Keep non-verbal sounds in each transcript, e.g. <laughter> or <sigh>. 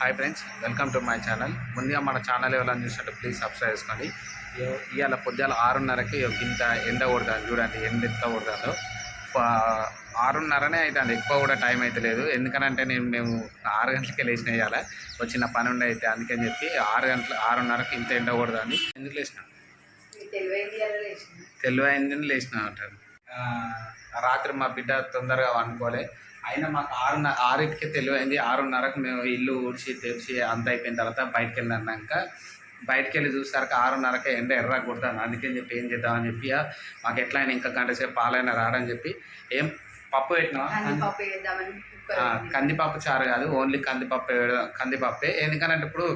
Hi friends welcome to my channel ముందుగా మన channel ఎవరైనా చూసినట్టు ప్లీజ్ సబ్స్క్రైబ్ చేసుకోండి. ఇవాళ పొద్దుగాల ఆరున్నరకి ఇంత ఎండ కొడుతుంది చూడండి ఎండ ఎంత కొడుతుందో. ఆరున్నరనే అవుతుంది ఎక్కువ కూడా టైం అయితే లేదు. ఎందుకనంటే నేను మేము ఆరు గంటలకే లేచిన ఇవాళ ఒక చిన్న పని ఉండే అయితే అందుకని చెప్పి ఆరు గంటల ఆరున్నరకి ఇంత ఎండ కొడుతుంది. ఎందుకు లేచిన? తెలివైందని లేచిన. అంటారు. రాత్రి మా బిడ్డ తొందరగా అనుకోలే అయినా మాకు ఆరున్నర ఆరింటికి తెలివైంది. ఆరున్నరకు మేము ఇల్లు ఊడ్చి తెరిచి అంత అయిపోయిన తర్వాత బయటకు వెళ్ళినాక బయటకు వెళ్ళి చూసాక ఆరున్నరకే ఎండ ఎర్ర కొడతాను అందుకని చెప్పి ఏం చేద్దామని చెప్పి ఆ, మాకు ఎట్లయినా ఇంకా గంట సేపు పాలైనా రాడని చెప్పి ఏం పప్పు పెట్టినా. కందిపప్పు చారు కాదు ఓన్లీ కందిపప్పు కందిపప్పే. ఎందుకనంటే ఇప్పుడు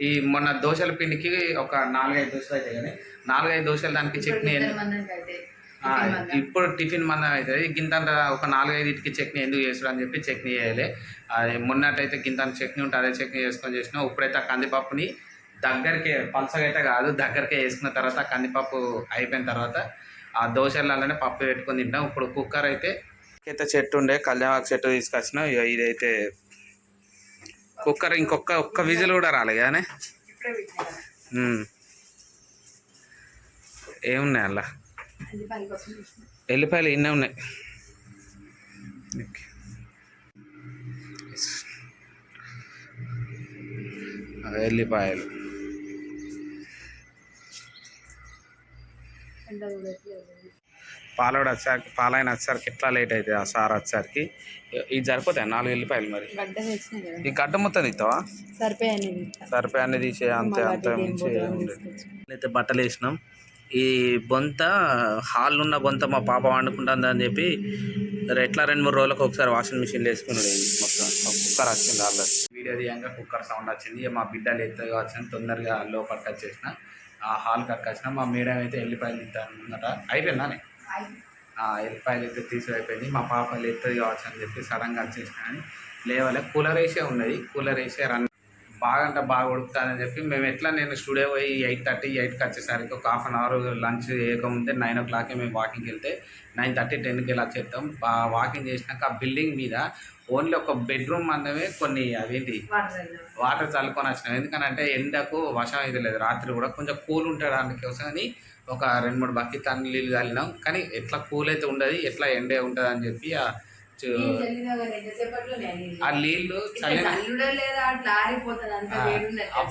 ఈ మొన్న దోశల పిండికి ఒక నాలుగైదు దోశలు అవుతాయి కానీ నాలుగైదు దోశలు దానికి చట్నీ ఇప్పుడు టిఫిన్ మన అవుతుంది. గింత ఒక నాలుగైదుకి చట్నీ ఎందుకు చేసుడు అని చెప్పి చట్నీ వేయాలి అది మొన్నటైతే గింత చట్నీ ఉంటుంది అదే చట్నీ చేసుకొని చేసినా ఇప్పుడైతే ఆ కందిపప్పుని దగ్గరికి పలసగా అయితే కాదు దగ్గరికి వేసుకున్న తర్వాత కందిపప్పు అయిపోయిన తర్వాత ఆ దోశలలోనే పప్పు పెట్టుకొని తింటాం. ఇప్పుడు కుక్కర్ అయితే అయితే చెట్టు ఉండే కళ్యాణాకు చెట్టు తీసుకొచ్చిన ఇదైతే కుక్కర్ ఇంకొక ఒక్క విజిల్ కూడా రాలే కానీ. ఏమున్నాయి అలా ఎల్లిపాయలు ఇన్నే ఉన్నాయి. ఎల్లిపాయలు. పాలోడు వచ్చేసరికి పాలైన వచ్చేసరికి ఎట్లా లేట్ అవుతుంది ఆ సార్ వచ్చేసరికి? ఇది సరిపోతాయి నాలుగు ఎల్లిపాయలు మరి? ఈ గడ్డ మొత్తం ఇస్తావా సరిపోయాయి సరిపోయి అన్ని తీసే అంతే అంతే మించి. అయితే బట్టలు వేసినాం ఈ బొంత హాల్ ఉన్న బొంత మా పాప వండుకుంటుంది అని చెప్పి ఎట్లా రెండు మూడు రోజులకు ఒకసారి వాషింగ్ మిషన్లో వేసుకున్నాడు మొత్తం కుక్కర్ వచ్చింది ఆల్రెడీ వీడియో తీయంగా కుక్కర్ సౌండ్ వచ్చింది. మా బిడ్డలు ఎత్తుగా వచ్చింది. తొందరగా లోపలికి వచ్చేసిన. ఆ హాల్ కట్కి వచ్చిన. మా మేడం అయితే ఎల్లిపాయలు తింటాను అన్నమాట అయిపోయిందానే ఆ ఎల్లిపాయలు అయితే తీసి అయిపోయింది మా పాప ఎత్తుగా కావచ్చు అని చెప్పి సడన్గా వచ్చేసిన. లేవలే. కూలర్ వేసే ఉన్నది. కూలర్ వేసే రన్ బాగా అంటే బాగా చెప్పి మేము ఎట్లా నేను స్టూడియో పోయి ఎయిట్ థర్టీ ఎయిట్కి వచ్చేసరికి ఒక హాఫ్ అన్ అవర్ లంచ్ చేయకముందే నైన్ ఓ క్లాక్కి మేము వాకింగ్కి వెళ్తే నైన్ థర్టీ టెన్కి ఇలా చేస్తాం వాకింగ్ చేసినాక ఆ బిల్డింగ్ మీద ఓన్లీ ఒక బెడ్రూమ్ అందమే కొన్ని అవేంటి వాటర్ చల్లుకొని వచ్చినాం. ఎందుకనంటే ఎండకు వర్షం అయితే లేదు. రాత్రి కూడా కొంచెం కూల్ ఉండడానికి కోసం అని ఒక రెండు మూడు బకెట్ అన్ని నీళ్ళు చల్లినాం. కానీ ఎట్లా కూల్ అయితే ఉండదు ఎట్లా ఎండే ఉంటుంది అని చెప్పి ఆ నీళ్ళు ఆ?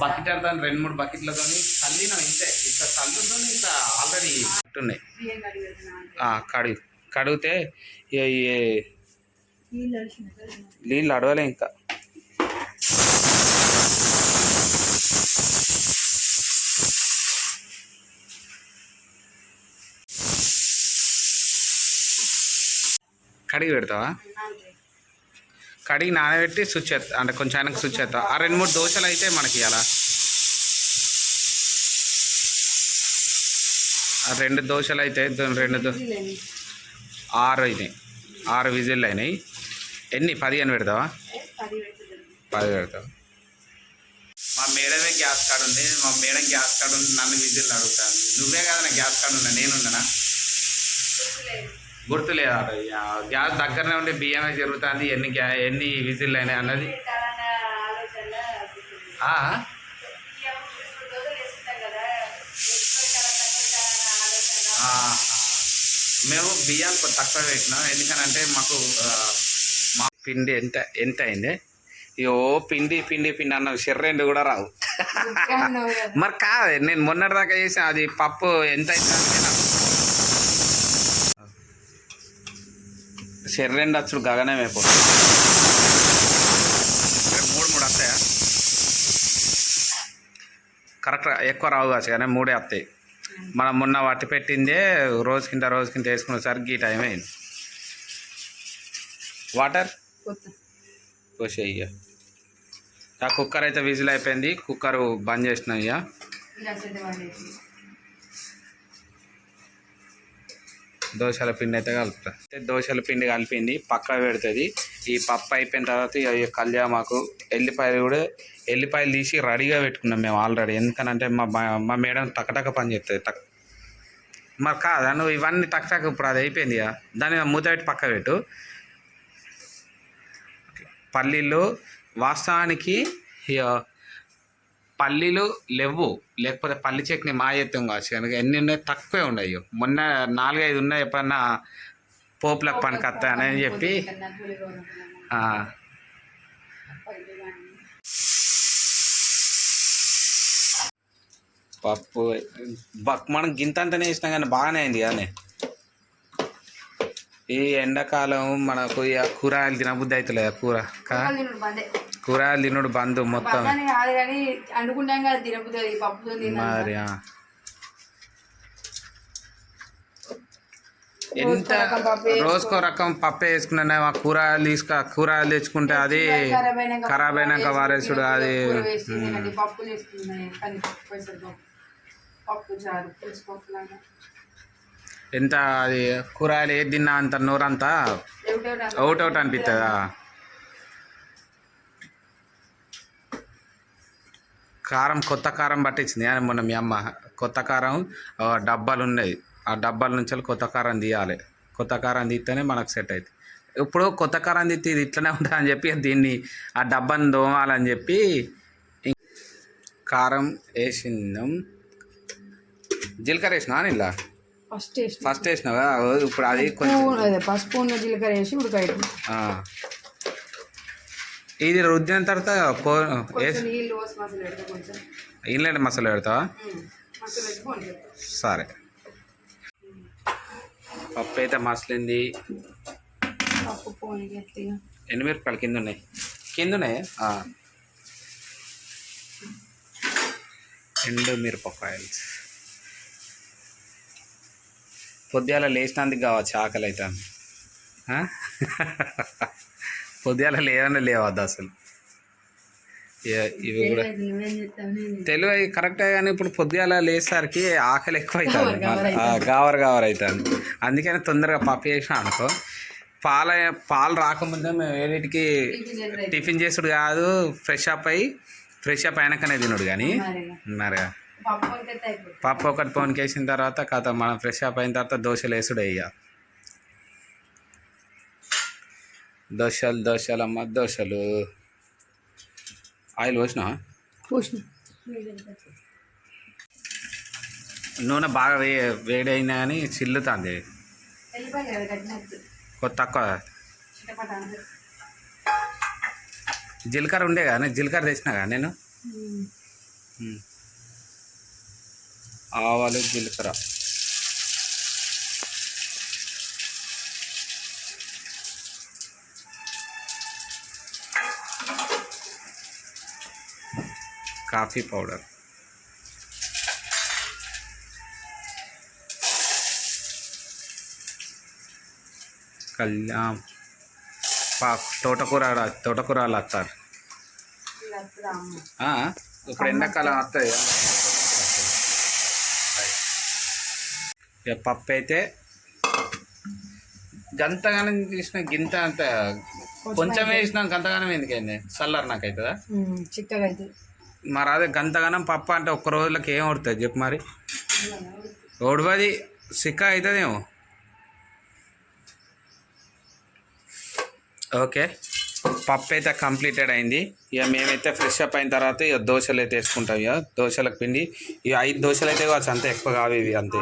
బకెట్ అర్థం రెండు మూడు బకెట్లతో చల్లినాం ఇంతే. ఇంత చల్లుతో ఇంత ఆల్రెడీ ఉన్నాయి. కడిగి కడిగితే. నీళ్ళు అడవలే ఇంకా. కడిగి పెడతావా? కడిగి నానబెట్టి స్విచ్ ఎత్తా అంటే కొంచెం ఆయనకు స్విచ్ ఎత్తా ఆ రెండు మూడు దోశలు అయితే మనకి అలా ఆ రెండు దోశలు అయితే రెండు దో ఆరు అయినాయి. ఆరు విజిల్లు అయినాయి. ఎన్ని? పదిహేను పెడతావా? పది పెడతావు. మా మేడమే గ్యాస్ కార్డు ఉంది. మా మేడం గ్యాస్ కార్డు ఉంది. నన్ను విజిల్ అడుగుతాను నువ్వే కదా నా గ్యాస్ కార్డు ఉన్నా నేనున్నానా? గుర్తులేదు. గ్యాస్ దగ్గరనే ఉండి బియ్యమే జరుగుతుంది ఎన్ని గ్యా ఎన్ని విజిల్ అయినాయి అన్నది మేము బియ్యం తక్కువ పెట్టినాం ఎందుకనంటే మాకు మా పిండి ఎంత ఎంత అయింది అయ్యో పిండి పిండి పిండి అన్న షెర్రెండు కూడా రావు. మరి కాదు నేను మొన్నటి దాకా చేసి అది పప్పు ఎంత అయిందంటే నాకు షెర్రెండు వచ్చుడు గగనమే పో మూడు మూడు వస్తాయా? కరెక్ట్ ఎక్కువ రావు కావచ్చు కానీ మూడే వస్తాయి. మనం మొన్న వట్టి పెట్టిందే రోజు కింద రోజు కింద వేసుకునేసరికి ఈ టైం అయింది. వాటర్? ఆ కుక్కర్ అయితే విజిల్ అయిపోయింది. కుక్కర్ బంద్ చేసిన ఇక దోశల పిండి అయితే కలుపుతా. అయితే దోశల పిండి కలిపింది పక్క పెడుతుంది. ఈ పప్పు అయిపోయిన తర్వాత ఇక కళ్యామాకు ఎల్లిపాయలు కూడా ఎల్లిపాయలు తీసి రెడీగా పెట్టుకున్నాం మేము ఆల్రెడీ. ఎందుకనంటే మా మా మేడం టకటక పని చేస్తుంది టక్. మరి కాదా నువ్వు ఇవన్నీ టక్ ఇప్పుడు అది అయిపోయింది ఇక దాన్ని మూత పెట్టి పక్క పెట్టు. పల్లీలు వాస్తవానికి ఇక పల్లీలు లేవు. లేకపోతే పల్లి చట్నీ మా ఎత్తం కావచ్చు. కనుక ఎన్ని ఉన్నాయి? తక్కువే ఉన్నాయి. మొన్న నాలుగైదు ఉన్నాయి. ఎప్పుడన్నా పోపులకు పనికొస్తాయని చెప్పి. పప్పు మనం గింత అంతనే వేసినాం కానీ బాగానే అయింది కానీ. ఈ ఎండాకాలం మనకు ఇక కూరగాయలు తినబుద్ధి అవుతలేదు? కూర కా- కూరగాయలు తినుడు బంద్ మొత్తం. పక్కనే కాదు కానీ అనుకున్నాం కదా తినబుతుంది పప్పుతో తిన్నా మరి ఆ. ఎంత రకం పప్పు వేసుకో. రోజుకో రకం పప్పు వేసుకున్నా ఆ కూరగాయలు తీసుక కూరగాయలు తెచ్చుకుంటే అది ఖరాబ్ అయినాక ఖరాబ్ అయినాక వారేసుడు అది. కూర వేసి తినండి. పప్పులు వేసుకున్నాయి కానీ పైసలు పప్పు. పప్పు చారు పులుసు పప్పు లాగా. ఎంత అది కూరగాయలు ఏది తిన్నా అంత నోరంతా? ఒకటి ఒకటి అనిపిస్తుందా. కారం కొత్త కారం పట్టించింది. అని మొన్న మీ అమ్మ కొత్త కారం డబ్బాలు ఉన్నాయి ఆ డబ్బాల నుంచి కొత్త కారం తీయాలి. కొత్త కారం తీస్తేనే మనకు సెట్ అవుతుంది ఇప్పుడు కొత్త కారం తీస్తే ఇది ఇట్లనే ఉంటుంది అని చెప్పి దీన్ని ఆ డబ్బాని దోమాలని చెప్పి కారం వేసినాం జీలకర్ర వేసినా ఇలా ఫస్ట్ ఫస్ట్ వేసినావా? ఇప్పుడు అది కొంచెం పసుపు ఉన్న జీలకర్ర వేసి ఉడకాయడం ఆ. ఇది రుద్దిన తర్వాత ఇన్లెట్ మసాలా పెడతావా? సరే. పప్పు అయితే మసలింది. ఎన్ని మిరపకాయలు కింద ఉన్నాయి? కింద ఉన్నాయి. ఎండు మిరపకాయలు. పొద్దుగాల లేచినందుకు కావచ్చు ఆకలి అవుతాను <laughs> పొద్దుగాల లేవని లేవద్దు అసలు. ఇవి కూడా తెలివి కరెక్టే కానీ ఇప్పుడు పొద్దుగాల లేసరికి ఆకలి ఎక్కువ అవుతుంది గావర్ గావర్ అవుతుంది అందుకని తొందరగా పప్పు చేసిన అనుకో. పాల పాలు రాకముందే మేము వేడిటికి టిఫిన్ చేసుడు కాదు ఫ్రెష్ అప్ అయ్యి ఫ్రెష్ అప్ అయినాకనే తినుడు కానీ మరి. పప్పు ఒకటి పౌన్కి వేసిన తర్వాత కథ మనం ఫ్రెష్ అప్ అయిన తర్వాత దోశలు వేసుడు ఇక దోశలు దోశలు అమ్మ దోశలు ఆయిల్ పోసినా పూసిన. నూనె బాగా వే వేడైనా కానీ చిల్లుతుంది. కొత్త తక్కువ. జీలకర్ర ఉండే కానీ జీలకర్ర తెచ్చినా కానీ నేను. ఆవాలు జీలకర్ర. Coffee powder. కళ్యాణ్ పా తోటకూర తోటకూర వస్తారు ఇప్పుడు ఎండాకాలం వస్తాయి ఇక పప్పు అయితే గంతగానం తీసిన గింత అంత కొంచెం వేసినాం గంతగానం ఎందుకైంది? చల్లరు నాకు అవుతుందా చిక్కగా మరి అదే గంతగనం పప్పు అంటే ఒక్క రోజులకి ఏం పడుతుంది చెప్పు మరి? ఓడిపది సిక్క అవుతుందేమో ఓకే. పప్పు అయితే కంప్లీటెడ్ అయింది. ఇక మేమైతే ఫ్రెష్ అప్ అయిన తర్వాత ఇక దోశలు అయితే వేసుకుంటాం ఇక. దోశలకు పిండి. ఇక ఐదు దోశలు అయితే కావచ్చు అంతే ఎక్కువ కావు ఇవి అంతే.